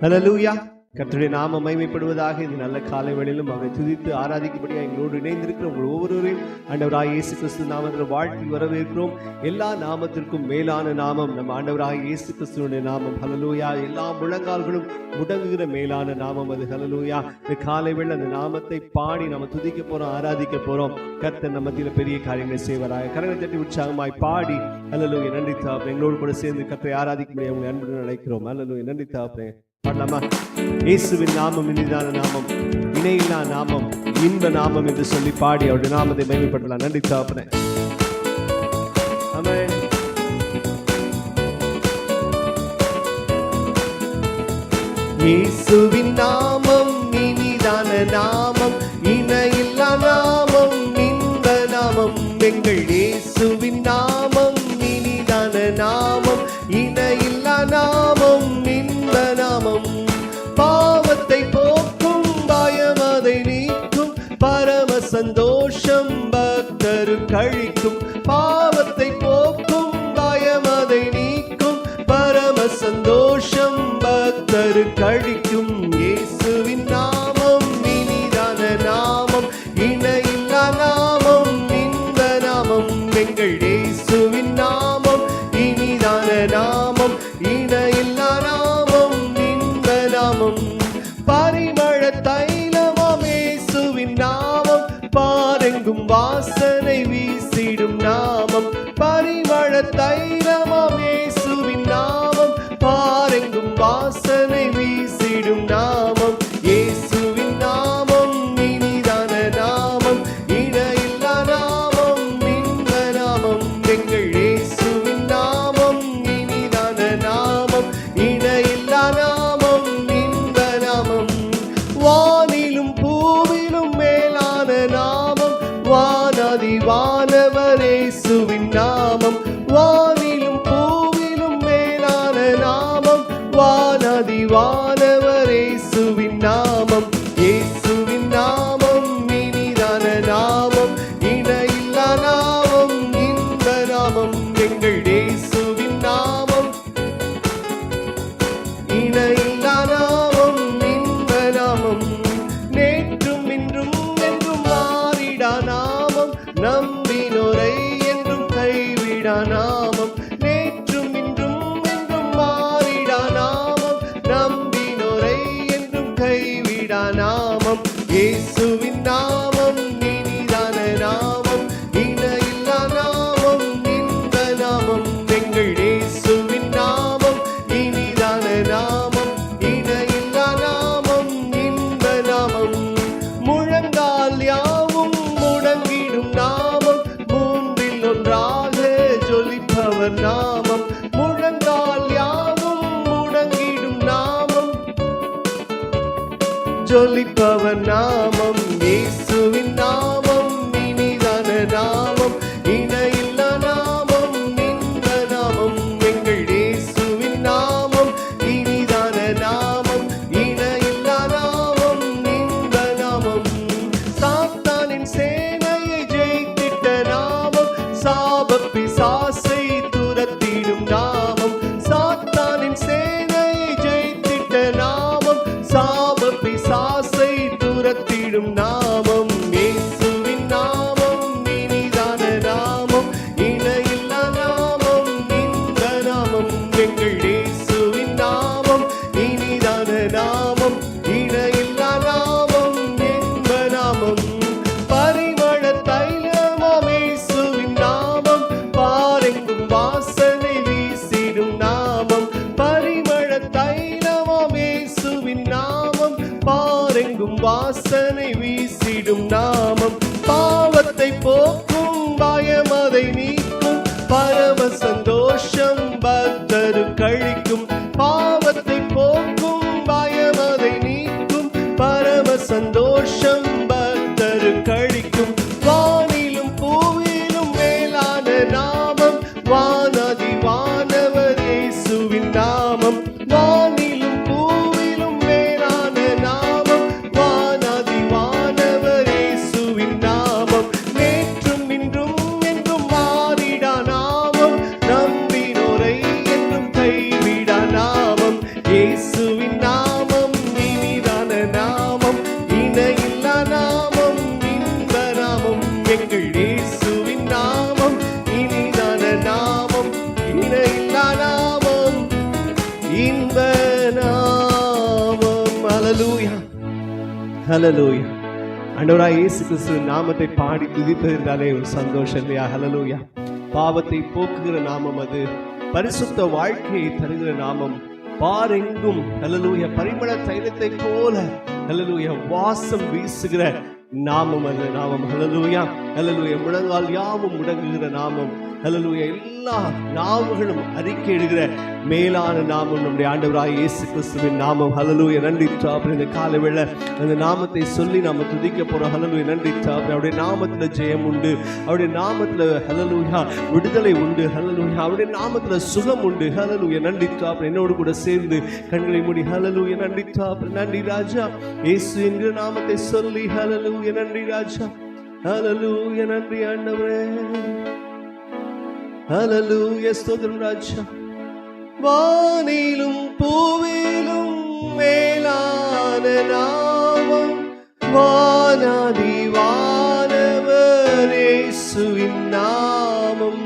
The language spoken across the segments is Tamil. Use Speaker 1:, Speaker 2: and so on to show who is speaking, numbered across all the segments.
Speaker 1: ஹலலூயா கர்த்தருடைய நாம மைமைப்படுவதாக இந்த நல்ல காலை வேளையிலும் அவரை துதித்து ஆராதிக்கப்படியா எங்களோடு இணைந்திருக்கிற உங்கள் ஒவ்வொருவரையும் ஆண்டவராக இயேசு கிறிஸ்து நாமத்தில் வாழ்த்தி வரவேற்கிறோம். எல்லா நாமத்திற்கும் மேலான நாமம் நம்ம ஆண்டவராக இயேசு கிறிஸ்துவனுடைய நாமம். ஹலலூயா எல்லா முழங்கால்களும் முடங்குகிற மேலான நாமம் அது. ஹலலூயா இந்த காலை வேளை அந்த நாமத்தை பாடி நம்ம துதிக்க போறோம் ஆராதிக்க போறோம். கர்த்தர் நம்ம மத்தியில் பெரிய காரியங்களை செய்வராக. கரங்களை தட்டி உற்சாகமாய் பாடி. ஹலலூயா நன்றி தாப்பேன் எங்களோடு கூட சேர்ந்து கர்த்தரை ஆராதிக்க முடியாது அன்புடன் நினைக்கிறோம் ஹலலூயா நன்றி தாப்பேன் பாடலாமா? இயேசுவின் நாமம் இனிதான நாமம் இணையில்லா நாமம் இன்ப நாமம் என்று சொல்லி பாடி அவருடைய நாமத்தை மேம்படுத்தலாம் நன்றி தாப்பனேன் இயேசுவின் நாமம் கழிக்கும். பாவத்தை போக்கும் பயமதை நீக்கும். பரம சந்தோஷம் பக்தரு கழிக்கும். இயேசுவின் நாமம் இனிதான நாமம் இணையில்லா நாமம் இந்த நாமம். எங்கள் இயேசு கிறிஸ்து நாமத்தை பாடி துதிப்பதென்றாலே ஒரு சந்தோஷம் இல்லையா? பாவத்தை போக்குகிற நாமம் அது. பரிசுத்த வாழ்க்கையை தருகிற நாமம். பாரெங்கும் ஹலலூய பரிமள தைலத்தை போல. ஹலலூய வாசம் வீசுகிற நாமம் அது நாமம். ஹலலூயா ஹலலூயா முழங்கால் யாவும் முடங்குகிற நாமம். ஹலலூயா எல்லா நாமங்களும் அறிக்கையிடுகிற மேலான நாமம் நம்முடைய ஆண்டவராய் இயேசு கிறிஸ்துவின் நாமம். ஹலலூய நன்றி தாப்பர் இந்த காலை வேளை அந்த நாமத்தை சொல்லி நாம துதிக்க போறோம். ஹalleluya நன்றி அப்படி அவருடைய நாமத்துல ஜெயம் உண்டு. அவருடைய நாமத்துல ஹலலூயா விடுதலை உண்டு. ஹலலூயா அவருடைய நாமத்துல சுகம் உண்டு. ஹலலூய நன்றி தாப்பர் என்னோடு கூட சேர்ந்து கண்களை மூடி ஹலலூய நன்றி தாப்பர் நன்றி ராஜா. இயேசு என்கிற நாமத்தை சொல்லி ஹalleluya நன்றி ராஜா ஹalleluya நன்றி ஆண்டவரே ஹalleluya ஸ்தோத்திரம் ராஜா வானிலும் பூவிலும் மேலான நாமம் வானாதி வானவர் இயேசுவின் நாமம்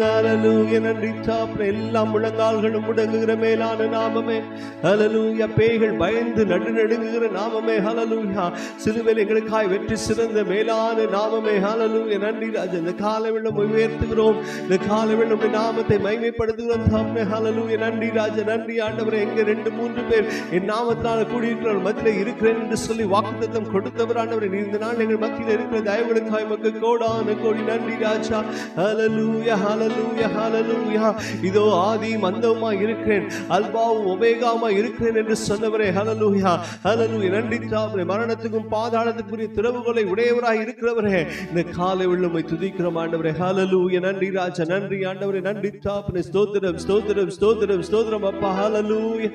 Speaker 1: ஹalleluya நன்றி தாப்பரே எல்லா முழங்கால்களும் முடங்குகிற மேலான நாமமே. ஹalleluya பேய்கள் பயந்து நடு நடுங்குகிற நாமமே. ஹலலூயா சிலுவையில் எங்களுக்காய் வெற்றி சிறந்த மேலான நாமமே. ஹalleluya நன்றி ராஜ. இந்த காலை வெள்ளம் உயர்த்துகிறோம். இந்த காலை வெள்ளம் நாமத்தை மைமைப்படுத்துகிறோம் தாமே ஹalleluya நன்றி ராஜ. நன்றி ஆண்டவர். எங்க ரெண்டு மூன்று பேர் என் நாமத்தினால் கூடியிருக்கிறோம் மத்தியில் இருக்கிறேன் என்று சொல்லி வாக்குத்தம் கொடுத்தவர் ஆண்டவர். நீ இந்த நாள் எங்கள் மத்தியில் இருக்கிற தயவுகளுக்காய் மக்கள் கோடான கோடி நன்றி ராஜா. ஹலலூயா ஹலலூ ஹலலூயா ஹலலூயா இதோ ஆதி மந்தமா இருக்கிறேன். அல்பாவும் ஒபேகாமா இருக்கிறேன் என்று சொன்னவரே ஹலலூயா ஹalleluya நன்றி தாமரை மரணத்துக்கும் பாதாளத்துக்குரிய திறவுகளை உடையவராய் இருக்கிறவரே. இந்த காலை உள்ளமை துதிக்கிறோம் ஆண்டவரே. ஹalleluya நன்றி ராஜா நன்றி ஆண்டவரே. நன்றி தாப்பனே ஸ்தோத்திரம் ஸ்தோத்திரம் ஸ்தோத்திரம் ஸ்தோத்திரம் அப்பா. ஹalleluya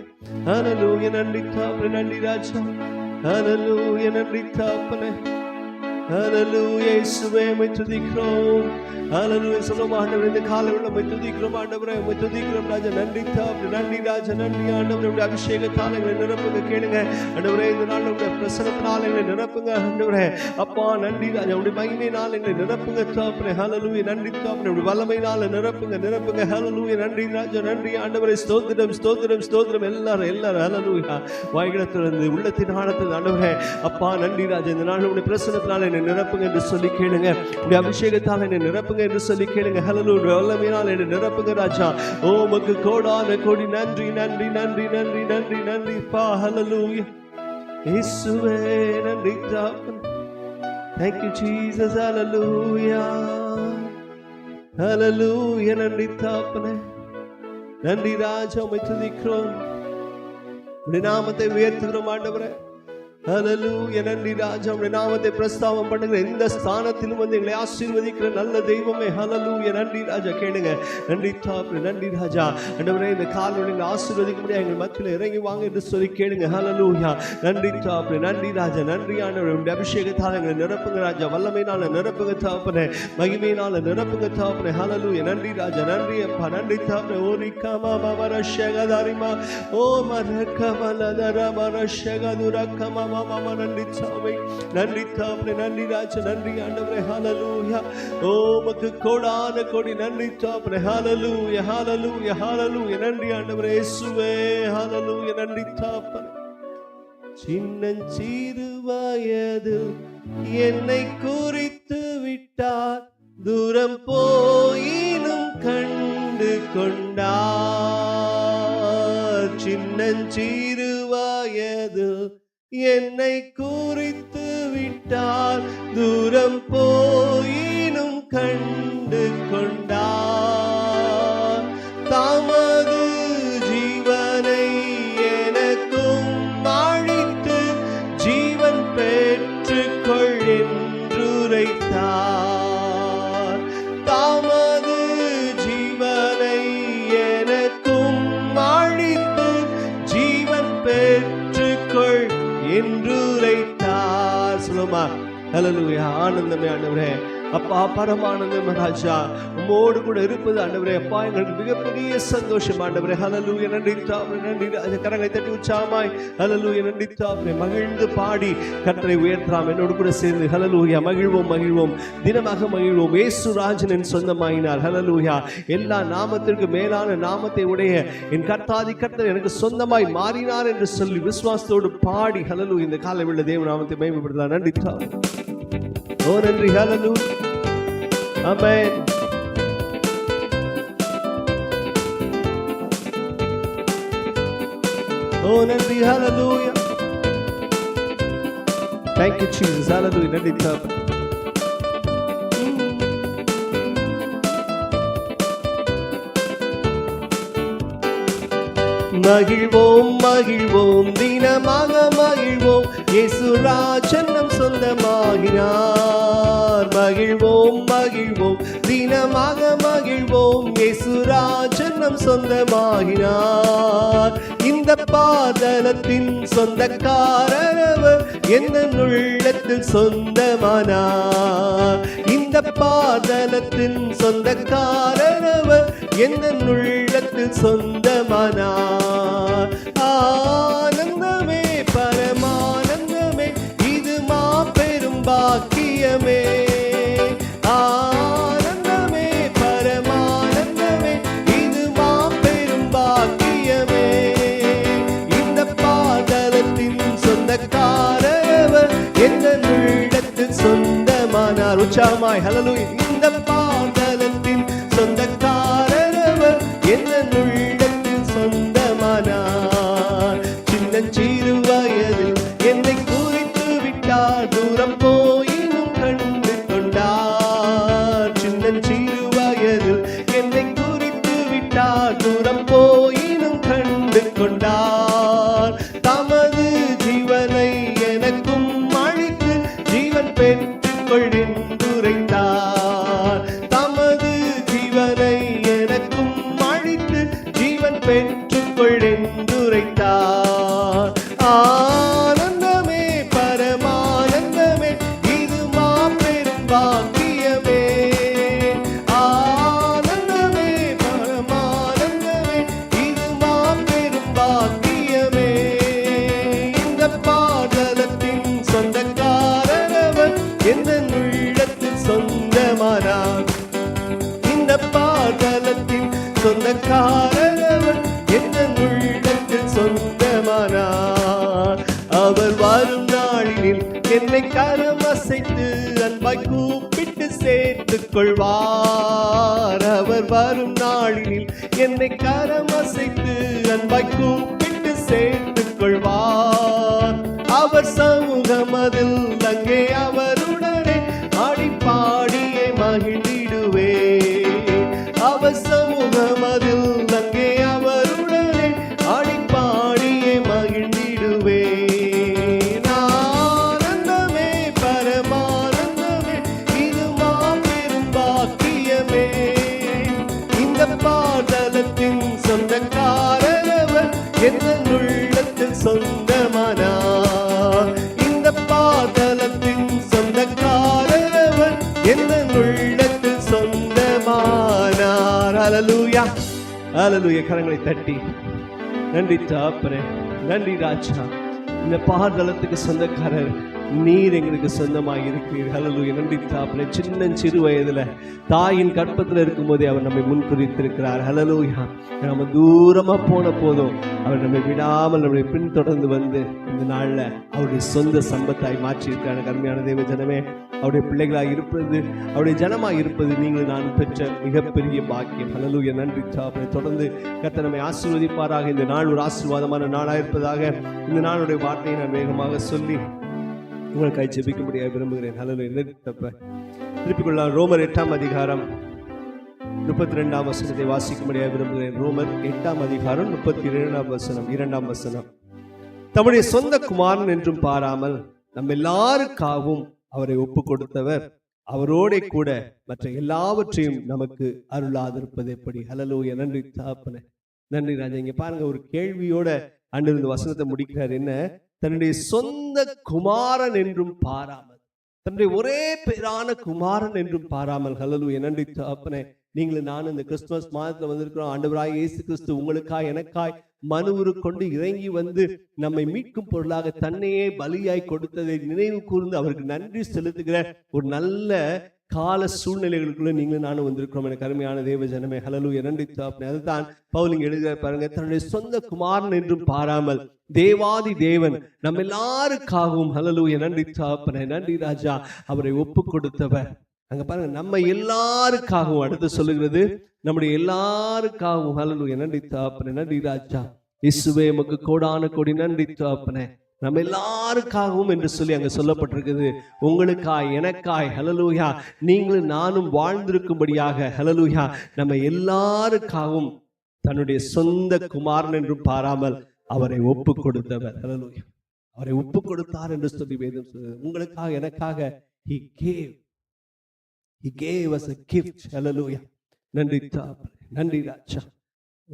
Speaker 1: ஹalleluya நன்றி தாப்பனே நன்றி ராஜா. ஹalleluya நன்றி தாப்னே ஹalleluya இயேசுவே உம்மை துதிக்கிறோம் ஹalleluya சொல்லும் ஆண்டவரே இந்த காலை உள்ளமை துதிக்கிறோம் ஆண்டவரே உம்மை துதிக்கிறோம் ராஜா நன்றி தாப்பனே நன்றி ராஜா நன்றி ஆண்டவரே உடைய அபிஷேகத்தால் எங்களை நிரப்புங்க கேளுங்க. ஆண்டவரே இந்த நாள் உடைய பிரசனத்தினால் எங்களை நிரப்புங்க ஆண்டவரே அப்பா நன்றி ராஜா உடைய மகிமையினால் எங்களை நிரப்புங்க தாப்பனே ஹalleluya நன்றி தாப்பனே உடைய வல்லமையினால் நிரப்புங்க நிரப்புங்க. ஹalleluya நன்றி ராஜா நன்றி ஆண்டவரே. ஸ்தோத்திரம் ஸ்தோத்திரம் ஸ்தோத்திரம். எல்லாரும் எல்லாரும் ஹalleluya வாய்களை உள்ளத்தின் ஆழத்தில் ஆண்டவரே அப்பா நன்றி ராஜா இந்த நாள் உடைய பிரசனத்தினால் என்னை நிரப்புங்க என்று சொல்லி கேளுங்க. உடைய அபிஷேகத்தால் என்னை நிரப்புங்க என்று சொல்லி கேளுங்க. ஹலலூர் வல்லமையினால் என்னை நிரப்புங்க ராஜா. ஓ உமக்கு கோடான கோடி நன்றி நன்றி நன்றி நன்றி நன்றி நன்றி. பா ஹalleluya இயேசுவே நன்றி தாப்பன் Thank you Jesus. Hallelujah. Hallelujah. நன்றி தாப்பனே நன்றி ராஜா. உமை துதிக்கிறோம். நாமத்தை உயர்த்துகிறோம் ஆண்டவரே. ஹalleluya நன்றி ராஜா. உடைய நாமத்தை பிரஸ்தாபம் பண்ணுகிற எந்த ஸ்தானத்திலும் வந்து எங்களை ஆசீர்வதிக்கிற நல்ல தெய்வமே. ஹலலூய நன்றி ராஜா. கேளுங்க. நன்றி தாப்பு நன்றி ராஜா. அண்டவரே இந்த காலோட எங்களை ஆசீர்வதிக்க முடியாது. எங்கள் மத்தியில் இறங்கி வாங்க என்று சொல்லி கேளுங்க. ஹலலூயா நன்றி தாப்பு நன்றி ராஜா. நன்றி ஆண்டவர். உடைய அபிஷேகத்தால் எங்களை நிரப்புங்க ராஜா. வல்லமையினால நிரப்புங்க தாப்புனே மகிமையினால நிரப்புங்க தாப்புனே ஹலலூய நன்றி ராஜா. நன்றி அப்பா. நன்றி தாப்பனே ஓரி கமா மமர ஷகதாரிமா. ஓ மரகமலதர மரஷகதுர கமா மம நன்றி சாமி. நன்றி தாப்பனே நன்றி ராஜ நன்றி ஆண்டவரே ஹாலலூயா ஓ மக்கு கோடான கோடி நன்றி தாப்பனே ஹalleluya ஹalleluya ஹalleluya நன்றி ஆண்டவரே இயேசுவே ஹalleluya நன்றி தாப்பனே சின்னஞ்சிறு வயதில் என்னை குறித்து விட்டார். தூரம் போயினும் கண்டு கொண்டார். சின்னஞ்சிறு வயதில் என்னை குறித்து விட்டால் தூரம் போயினும் கண் ஹலலுயா ஆனந்தமே ஆண்டவரே. அப்பா பரமானந்தம் ராஜா உம்மோடு கூட இருப்பது ஆண்டவரே. அப்பா எங்களுக்கு மிகப்பெரிய சந்தோஷம் ஆண்டவரே. ஹலலூய நன்றி தாவே நன்றி. கரங்களை தட்டி உச்சாமாய். ஹலலூய நன்றி தாவே மகிழ்ந்து பாடி கற்றை உயர்த்தாம் என்னோடு கூட சேர்ந்து. ஹலலூயா மகிழ்வோம் மகிழ்வோம். தினமாக மகிழ்வோம். இயேசு ராஜனின் சொந்தமாயினார். ஹலலூயா எல்லா நாமத்திற்கு மேலான நாமத்தை உடைய என் கர்த்தாதி கர்த்தர் எனக்கு சொந்தமாய் மாறினார் என்று சொல்லி விசுவாசத்தோடு பாடி. ஹலலு இந்த காலை உள்ள தேவ நாமத்தை மேம்படுத்தலாம். நன்றி தாவே. ஓ நன்றி ஹலலு ஆமென் ஓ நன்றி ஹalleluya Thank you Jesus. Hallelujah. நன்றி தாவே. மகிழ்வோம் மகிழ்வோம் தினமாக மகிழ்வோம். இயேசுராஜன் நம் சொந்தமாகினார் மகிழ்வோம் மகிழ்வோம். தினமாக மகிழ்வோம். இயேசுராஜன் நம் சொந்தமாகினார். இந்த பாதலத்தின் சொந்தக்காரவர் என்ன உள்ளத்தில் சொந்தமானார். இந்த பாதலத்தின் சொந்தக்காரவர் என்ன உள்ளத்தில் சொந்தமானார். ஆனந்தமே பரம சொந்தமானார் உற்சாகமாய் ஹalleluya இந்த பாதலத்தின் எனக்கும் அழித்து ஜீவன் பெற்றுக்கொள் கொள்கின்றுரைத்தார் ஆ. என்னை கரம் அசைத்து அன்பாய் கூப்பிட்டு சேர்த்துக் கொள்வார். அவர் வரும் நாளில் என்னை கரம் அசைத்து அன்பாய் கூப்பிட்டு சேர்த்துக் கொள்வார். அவர் சமூகம் அதில் அங்கே அவர் சொந்தமானார் இந்த பாதலத்தின் சொந்தக்காரவர் எந்த உள்ளத்தில் சொந்தமானார். அலலூயா அலலூயா கரங்களை தட்டி. நன்றி தாப்பரே. நன்றி ராஜா. இந்த பாதளத்துக்கு சொந்தக்காரர் நீர் எங்களுக்கு சொந்தமாக இருக்கிறீர் ஹலலு நன்றி தாப்பில் சின்ன சிறு வயதில் தாயின் கற்பத்தில் இருக்கும்போதே அவர் நம்மை முன்குறித்திருக்கிறார். ஹலலூயா நம்ம தூரமாக போன போதும் அவர் நம்மை விடாமல் நம்மை பின்தொடர்ந்து வந்து இந்த நாளில் அவருடைய சொந்த சம்பத்தாய் மாற்றியிருக்கிறார். கருமையான தேவ ஜனமே அவருடைய பிள்ளைகளாக இருப்பது அவருடைய ஜனமாக இருப்பது நீங்கள் நான் பெற்ற மிகப்பெரிய பாக்கியம். ஹalleluya நன்றி சாப்பிட. தொடர்ந்து கர்த்தர் நம்மை ஆசீர்வதிப்பாராக. இந்த நாள் ஒரு ஆசீர்வாதமான நாளாக இருப்பதாக இந்த நாளுடைய வார்த்தையை நான் வேகமாக சொல்லி உங்களுக்காய் ஜெபிக்கும்படியாக விரும்புகிறேன். ஹalleluya தப்ப திருப்பிக் கொள்ளலாம் ரோமர் எட்டாம் அதிகாரம் முப்பத்தி ரெண்டாம் வசனத்தை வாசிக்கும்படியாக விரும்புகிறேன். ரோமர் எட்டாம் அதிகாரம் முப்பத்தி இரண்டாம் வசனம் இரண்டாம் வசனம். தம்முடைய சொந்த குமாரன் என்றும் பாராமல் நம்ம எல்லாருக்காகவும் அவரை ஒப்பு கொடுத்தவர் அவரோட கூட மற்ற எல்லாவற்றையும் நமக்கு அருளாதிருப்பது எப்படி? ஹலலூய நன்றி தாப்பன நன்றி ராஜா. இங்க பாருங்க ஒரு கேள்வியோட அன்று இந்த வசனத்தை முடிக்கிறார். என்ன? தன்னுடைய சொந்த குமாரன் என்றும் பாராமல். தன்னுடைய ஒரே பேரான குமாரன் என்றும் பாராமல். ஹலலு நன்றி தகப்பனே. நீங்களும் நானும் இந்த கிறிஸ்துமஸ் மாதத்துல வந்திருக்கிறோம். ஆண்டவராய் இயேசு கிறிஸ்து உங்களுக்காய் எனக்காய் மனுவுரு கொண்டு இறங்கி வந்து நம்மை மீட்கும் பொருளாக தன்னையே பலியாய் கொடுத்ததை நினைவு கூர்ந்து அவருக்கு நன்றி செலுத்துகிற ஒரு நல்ல கால சூழ்நிலைகளுக்குள்ள நீங்களும் நானும் வந்திருக்கிறோம். எனக்கு அருமையான தேவ ஜனமே ஹலலு இரண்டு அதுதான் பவுலிங் எழுதுகிற பாருங்க தன்னுடைய சொந்த குமாரன் என்றும் பாராமல் தேவாதி தேவன் நம்ம எல்லாருக்காகவும் ஹலலு நன்றி தாப்பன நன்றி ராஜா அவரை ஒப்பு கொடுத்தவர். அங்க பாருங்க நம்ம எல்லாருக்காகவும் அடுத்து சொல்லுகிறது நம்முடைய எல்லாருக்காகவும் ஹலலூய நன்றி தகப்பனே நன்றி ராஜா. இசுவே உமக்கு கோடான கோடி நன்றி தகப்பனே நம்ம எல்லாருக்காகவும் என்று சொல்லி அங்க சொல்லப்பட்டிருக்குது. உங்களுக்காய் எனக்காய் ஹலலூயா நீங்களும் நானும் வாழ்ந்திருக்கும்படியாக ஹலலூயா நம்ம எல்லாருக்காகவும் தன்னுடைய சொந்த குமாரன் என்றும் பாராமல் அவரை ஒப்பு கொடுத்தவர் ஹலலூயா அவரை ஒப்பு கொடுத்தார் என்று சொல்லி வேதம் உங்களுக்காக எனக்காக he gave he gave us a gift hallelujah நன்றி தாப்பரே நன்றி ராஜா.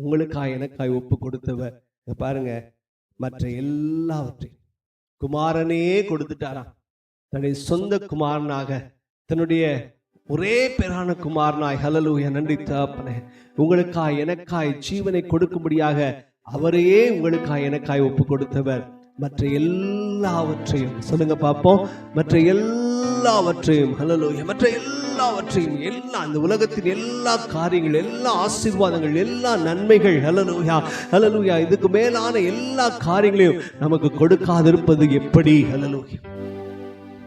Speaker 1: உங்களுக்காய் எனக்காய் ஒப்பு கொடுத்தவர். பாருங்க மற்ற எல்லாவற்றையும். குமாரனே கொடுத்துட்டாராம். தன்னுடைய சொந்த குமாரனாக தன்னுடைய ஒரே பேரான குமாரனாய். ஹலலூய நன்றி தாப்பனே உங்களுக்காய் எனக்காய் ஜீவனை கொடுக்கும்படியாக அவரையே உங்களுக்காய் எனக்காய் ஒப்பு கொடுத்தவர். மற்ற எல்லாவற்றையும். சொல்லுங்க பார்ப்போம். மற்ற எல்லாவற்றையும். ஹலலூய மற்ற எல்லா எல்லாவற்றையும் எல்லா இந்த உலகத்தின் எல்லா காரியங்கள் எல்லா ஆசீர்வாதங்கள் எல்லா நன்மைகள் ஹலலூயா ஹலலூயா இதுக்கு மேலான எல்லா காரியங்களையும் நமக்கு கொடுக்காதிருப்பது எப்படி ஹலலூயா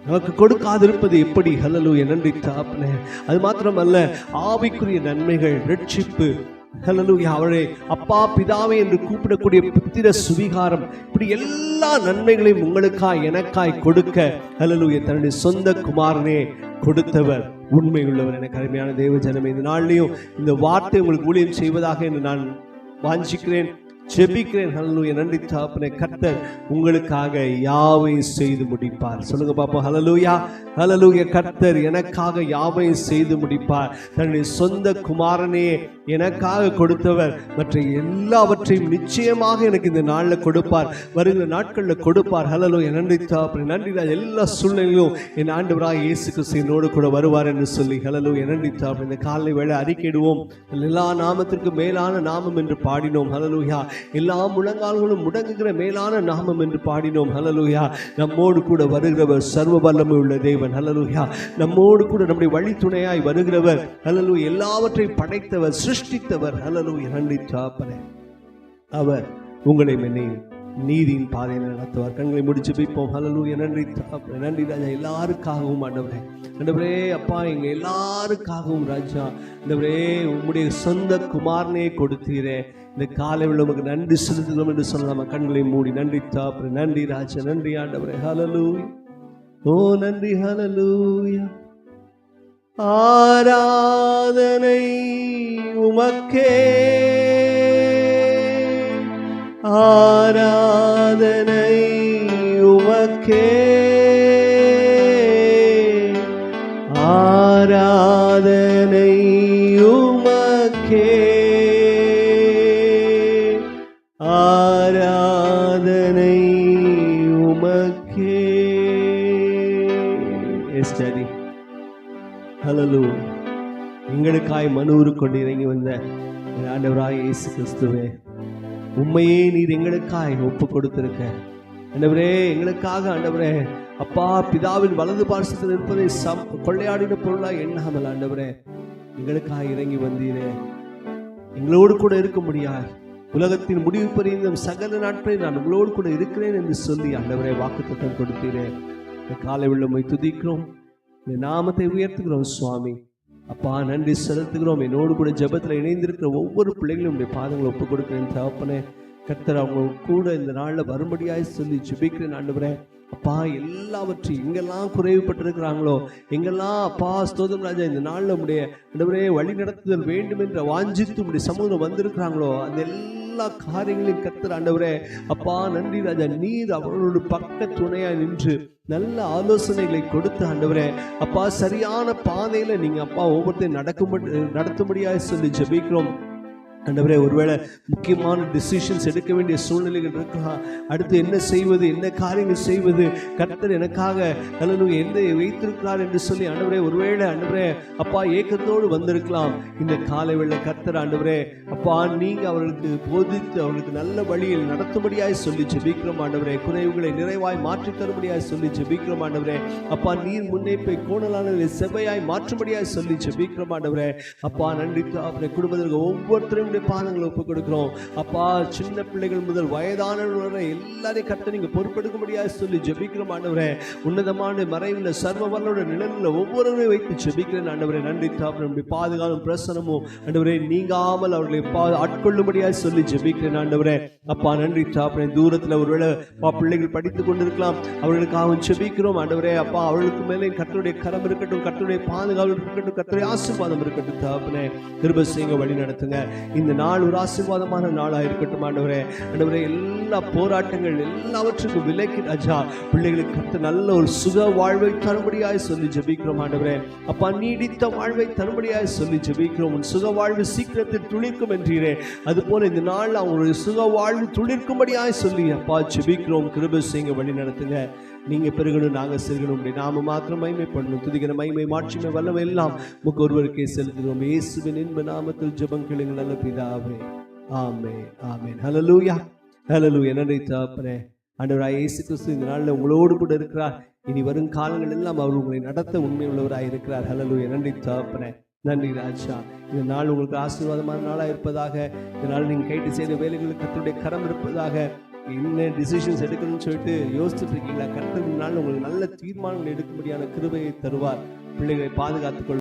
Speaker 1: நமக்கு கொடுக்காதிருப்பது எப்படி ஹலலூய நன்றி தாப்பனே. அது மாத்திரமல்ல ஆவிக்குரிய நன்மைகள் ரட்சிப்பு அவரை அப்பா பிதாவே என்று கூப்பிடக்கூடிய புத்திர சுவிகாரம் இப்படி எல்லா நன்மைகளையும் உங்களுக்காய் எனக்காய் கொடுக்க ஹலலூயா தன்னுடைய சொந்த குமாரனே கொடுத்தவர் உண்மை உள்ளவர் எனக்கு அருமையான தேவ ஜனமே இந்த நாள்லையும் இந்த வார்த்தை உங்களுக்கு ஊழியம் செய்வதாக என்று நான் வாஞ்சிக்கிறேன். ஜெபிக்கிறேன். ஹalleluya. நன்றி தாப்பனை. கர்த்தர் உங்களுக்காக யாவையும் செய்து முடிப்பார். சொல்லுங்க பாப்போம். ஹலலூயா ஹலலூய கர்த்தர் எனக்காக யாவையும் செய்து முடிப்பார். தன்னுடைய சொந்த குமாரனே எனக்காக கொடுத்தவர். மற்ற எல்லாவற்றையும் நிச்சயமாக எனக்கு இந்த நாளில் கொடுப்பார். வருகிற நாட்களில் கொடுப்பார். ஹலலோ நன்றி தாப்பனை. நன்றி எல்லா சூழ்நிலையிலும் என் ஆண்டவராக இயேசு கிறிஸ்து கூட வருவார் என்று சொல்லி ஹலலோ நன்றி தாப்பனை. இந்த காலை வேளை அறிக்கையிடுவோம். எல்லா நாமத்திற்கு மேலான நாமம் என்று பாடினோம். ஹலலூயா எல்லா முழங்கால்களும் முடங்குகிற மேலான நாமம் என்று பாடினோம். ஹலலுயா நம்மோடு கூட வருகிறவர் சர்வ வல்லமை உள்ள தேவன். ஹலலுயா நம்மோடு கூட நம்முடைய வழித்துணையாய் வருகிறவர். ஹலலு எல்லாவற்றையும் படைத்தவர் சிருஷ்டித்தவர். ஹலலு நன்றி தாப்பனே. அவர் உங்களை என்னையும் நீதியின் பாதையில் நடத்துவார். கண்களை முடிச்சு பிப்போம். ஹலலு நன்றி நன்றி ராஜா. எல்லாருக்காகவும் ஆண்டவரே. ஆண்டவரே அப்பா எங்க எல்லாருக்காகவும் ராஜா. ஆண்டவரே உங்களுடைய சொந்த குமாரனே கொடுத்தீரே. இந்த காலை விட உமக்கு நன்றி செலுத்துகிறோம் என்று சொல்லலாம் கண்களை மூடி நன்றி தாப்பனே நன்றி ராஜா நன்றி ஆண்டவரே ஹலலூய் ஓ நன்றி ஹலலூய் ஆராதனை உமக்கே. ஆராதனை உமக்கே. எங்களுக்காய் மனூறு கொண்டு இறங்கி வந்த ஆண்டவராக ஆண்டவராய் இயேசு கிறிஸ்துவே உண்மையே நீர் எங்களுக்காய் ஒப்பு கொடுத்திருக்க. ஆண்டவரே எங்களுக்காக ஆண்டவரே அப்பா பிதாவின் வலது பார்சத்தில் இருப்பதை சம் கொள்ளையாடின பொருளாக எண்ணாமல் ஆண்டவரே எங்களுக்காக இறங்கி வந்தீரே. எங்களோடு கூட இருக்க முடியாது. உலகத்தின் முடிவு பரிந்தும் சகல நாட்களில் நான் உங்களோடு கூட இருக்கிறேன் என்று சொல்லி ஆண்டவரே வாக்குத்தத்தம் கொடுத்தீரே. இந்த காலை உள்ளமை துதிக்கிறோம். இந்த நாமத்தை உயர்த்துகிறோம் சுவாமி. அப்பா நன்றி செலுத்துகிறோம். என்னோடு கூட ஜெபத்தில் இணைந்திருக்கிற ஒவ்வொரு பிள்ளைகளும் உடைய பாதங்களை ஒப்புக் கொடுக்கிறேன் தகப்பனே. கர்த்தர் அவங்க கூட இந்த நாளில் வரும்படியாய் சொல்லி ஜெபிக்கிறேன் ஆண்டவரே. அப்பா எல்லாவற்றையும் எங்கெல்லாம் குறைவுபட்டிருக்கிறாங்களோ எங்கெல்லாம் அப்பா ஸ்தோதம் ராஜா இந்த நாளில் உடைய ஆண்டவரே வழி நடத்துதல் வேண்டும் என்ற வாஞ்சித்து உடைய சமூகம் வந்திருக்கிறாங்களோ அந்த எல்லா காரியங்களையும் கத்துற ஆண்டவரே அப்பா நன்றி ராஜா நீர் அவர்களோட பக்க துணையாக நின்று நல்ல ஆலோசனைகளை கொடுத்து ஆண்டவரே அப்பா சரியான பாதையில நீங்க அப்பா ஒவ்வொருத்தையும் நடக்கும்படி நடத்தும்படியாக சொல்லி ஜபிக்கிறோம். ஆண்டவரே ஒருவேளை முக்கியமான டிசிஷன்ஸ் எடுக்க வேண்டிய சூழ்நிலைகள் இருக்கலாம். அடுத்து என்ன செய்வது என்ன காரியங்கள் செய்வது? கர்த்தர் எனக்காக அல்லது எந்த வைத்திருக்கிறார் என்று சொல்லி ஆண்டவரே ஒருவேளை ஆண்டவரே அப்பா ஏக்கத்தோடு வந்திருக்கலாம். இந்த காலை வேளை கர்த்தர் ஆண்டவரே அப்பா நீங்கள் அவர்களுக்கு போதித்து அவர்களுக்கு நல்ல வழியில் நடத்தும்படியாய் சொல்லி ஜெபிக்கிறோம் ஆண்டவரே. குறைவுகளை நிறைவாய் மாற்றி தரும்படியாய் சொல்லி ஜெபிக்கிறோம் ஆண்டவரே. அப்பா நீர் முன்னேற்பை கோணலானதை செவ்வையாய் மாற்றும்படியாய் சொல்லி ஜெபிக்கிறோம் ஆண்டவரே. அப்பா நன்றி அப்படி குடும்பத்திற்கு ஒவ்வொருத்தரும் உடைய பாதங்களை ஒப்புக் கொடுக்கிறோம் அப்பா சின்ன பிள்ளைகள் முதல் வயதானவர்கள் வரை எல்லாரையும் கட்ட நீங்க முடியாது சொல்லி ஜெபிக்கிறோம் ஆண்டவரே. உன்னதமான மறைவில் சர்வ வல்லோட நிழலில் ஒவ்வொருவரையும் வைத்து ஜெபிக்கிறேன் ஆண்டவரே. நன்றி தாப்பு நம்முடைய பாதுகாலும் பிரசனமும் ஆண்டவரே. நீங்காமல் அவர்களை பா ஆட்கொள்ளும்படியாக சொல்லி ஜெபிக்கிறேன் ஆண்டவரே. அப்பா நன்றி தாப்பு தூரத்தில் ஒருவேளை பிள்ளைகள் படித்து கொண்டிருக்கலாம். அவர்களுக்காக ஜெபிக்கிறோம் ஆண்டவரே. அப்பா அவர்களுக்கு மேலே கத்தருடைய கரம் இருக்கட்டும் கத்தருடைய பாதுகாவல் இருக்கட்டும் கத்தருடைய ஆசீர்வாதம் இருக்கட்டும் தாப்புனே கிருப செய்யுங்க வழி நடத்துங்க. இந்த நாள் ஒரு ஆசீர்வாதமான நாளாக இருக்கட்டும் ஆண்டவரே. ஆண்டவரே எல்லா போராட்டங்கள் எல்லாவற்றுக்கும் விலக்கி ராஜா பிள்ளைகளுக்கு கத்த நல்ல ஒரு சுக வாழ்வை தரும்படியாய் சொல்லி ஜபிக்கிறோம் ஆண்டவரே. அப்பா நீடித்த வாழ்வை தரும்படியாய் சொல்லி ஜெபிக்கிறோம். உன் சுக வாழ்வு சீக்கிரத்தில் துளிர்க்கும் என்றீரே. அதுபோல இந்த நாள் அவங்களுடைய சுக வாழ்வு துளிர்க்கும்படியாய் சொல்லி அப்பா ஜெபிக்கிறோம். கிருப வழி நடத்துங்க. நீங்க பெருகணும் நாங்க செல்கணும் அப்படி நாம மாத்திரம் மகிமை பண்ணணும் துதிக்கிற மகிமை மாட்சிமை வல்லமை எல்லாம் முக்கு ஒருவருக்கே செலுத்துகிறோம். இயேசுவின் இன்ப நாமத்தில் ஜெபம் கேளுங்கள் நல்ல பிதாவே. ஆமே ஆமென். ஹலலூயா ஹalleluya நன்றி தாப்பனே. ஆண்டவராய் இயேசு கிறிஸ்து இந்த நாளில் உங்களோடு கூட இருக்கிறார். இனி வரும் காலங்கள் எல்லாம் அவர் உங்களை நடத்த உண்மை உள்ளவராக இருக்கிறார். ஹalleluya நன்றி தாப்பனே. நன்றி ராஜா. இந்த நாள் உங்களுக்கு ஆசீர்வாதமான நாளாக இருப்பதாக. இந்த நாள் நீங்கள் கைட்டு செய்த வேலைகளுக்கு கர்த்தருடைய கரம் இருப்பதாக. என்ன டிசிஷன்ஸ் எடுக்கணும்னு சொல்லிட்டு யோசிச்சுட்டு இருக்கீங்களா? கர்த்தர் நாள் உங்களுக்கு நல்ல தீர்மானங்கள் எடுக்கும்படியான கிருபையை தருவார். பிள்ளைகளை பாதுகாத்துக்கொள்